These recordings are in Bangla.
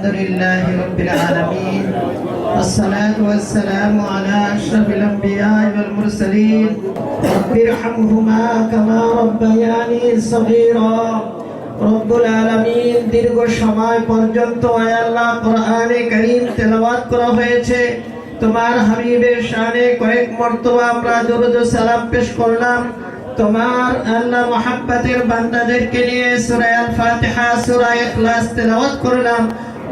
الحمد لله رب العالمين الصلاة والسلام على أشرف الأنبياء والمرسلين رب ارحمهما كما ربياني صغيرا রব্বুল আলামিন দীর্ঘ সময় পর্যন্ত আয় আল্লাহ কোরআনে কারীম তেলাওয়াত করা হয়েছে তোমার হাবিবের শানে কয়েক মর্তবা আমরা দরুদ ও সালাম পেশ করলাম তোমার আল্লাহ মোহাব্বতের বান্দাদেরকে নিয়ে সূরা আল ফাতিহা সূরা ইখলাস তেলাওয়াত করলাম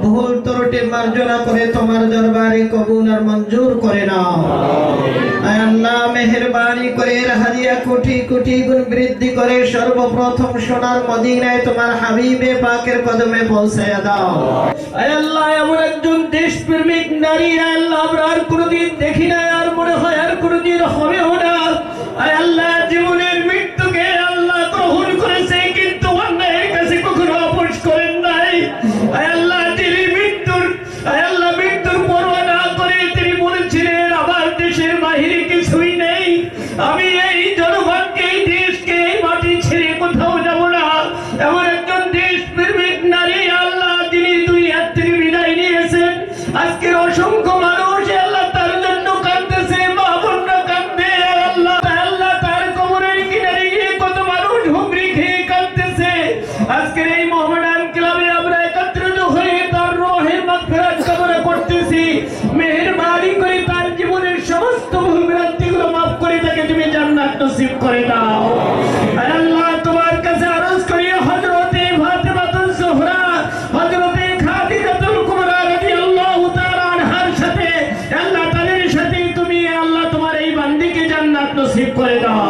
ভুল ত্রুটি মার্জনা করে তোমার দরবারে কবুল আর মঞ্জুর করে নাও। আল্লাহ। মেহেরবানি করে হাদিয়া কোটি কোটি গুণ বৃদ্ধি করে সর্বপ্রথম সোনার মদিনায় তোমার হাবিবে পাকের কদমে পৌঁছায়া দাও। আল্লাহ এমন একজন দেশপ্রেমিক নারী আল্লাহ আমরা আর কোনোদিন দেখি না আর মনে হয় আর কোনোদিন হবেও জনগণকে এই দেশকে, এই মাটি ছেড়ে কোথাও যাব না। এমন একজন দেশ প্রেমিক নারী, আল্লাহ তিনি দুনিয়ার থেকে বিদায় নিয়েছেন আজকের অসংখ্য মানুষ আল্লাহ তার ক্লাবে আমরা একত্রিত হয়ে তার রোহের মাগফিরাত কামনা করতেছি। মেহেরবানি করে তার জীবনের সমস্ত ভুল নসিব করে দাও। আর আল্লাহ তোমার কাছে আরজ করি হযরতে ফাতেমাতুজ জোহরা সাথে, আল্লাহ তুমি, আল্লাহ তোমার এই বান্দিকে জান্নাত নসিব করে দাও।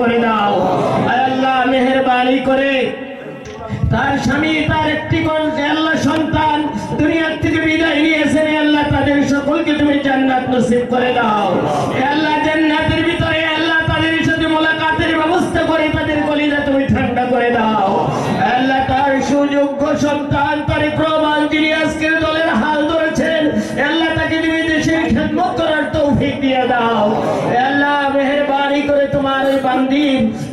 করে দাও আল্লাহ, মেহেরবানি করে। তার স্বামী, তার একটি আল্লাহ সন্তান, দুনিয়ার থেকে বিদায় নিয়েছেন আল্লাহ তাদের সকলকে তুমি জান্নাত নসিব করে দাও। আল্লাহ জান্নাতের ভিতরে আল্লাহ তাদের সাথে মোলাকাতের ব্যবস্থা করে তাদের কলিজা তুমি ঠান্ডা করে দাও। আল্লাহ তার সুযোগ্য সন্তান তোমার ওই বান্দি।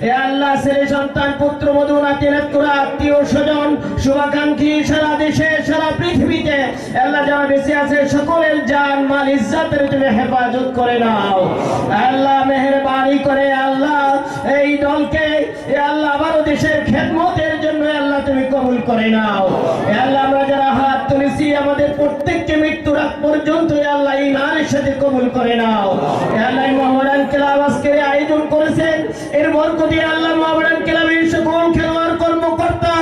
এ আল্লাহ ছেলে সন্তান, পুত্র, বধূ, নাতি, নাতকুরা, আত্মীয়, স্বজন, শুভাকাঙ্ক্ষী, সারা দেশে, সারা পৃথিবীতে। আল্লাহ যারা বেঁচে আছে, সকলের জান, মাল, ইজ্জাতের তুমি হেফাজত করে নাও। আল্লাহ মেহেরবানি করে আল্লাহ এই দলকে, এ আল্লাহ আবারও দেশের খেদমতের জন্য আল্লাহ তুমি কবুল করে নাও। এ আল্লাহ আমরা যারা হাত তুলেছি, আমাদের প্রত্যেককে মৃত্যুর আগ পর্যন্ত আল্লাহ ইমানের সাথে কবুল করে নাও। এ আল্লাহ এই মোহামেডান ক্লাব আজকে আয়োজন করেছেন এর বরকতি আল্লাহ মোহামেডান ক্লাবের সকল খেলোয়াড় কর্মকর্তা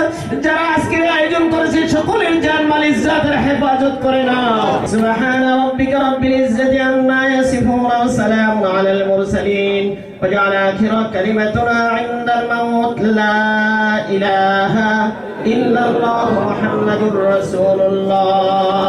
যারা আজকে আয়োজন করেছে সকলের জান মাল ইজ্জাতের হেফাজত করে নাও সুবহান রাব্বিকা রাব্বিল ইজ্জাতি আম্মা ইয়াসিফুন ওয়া সালামুন আলাল মুরসালিন واجعل آخر كلمتنا عند الموت لا إله إلا الله محمد رسول الله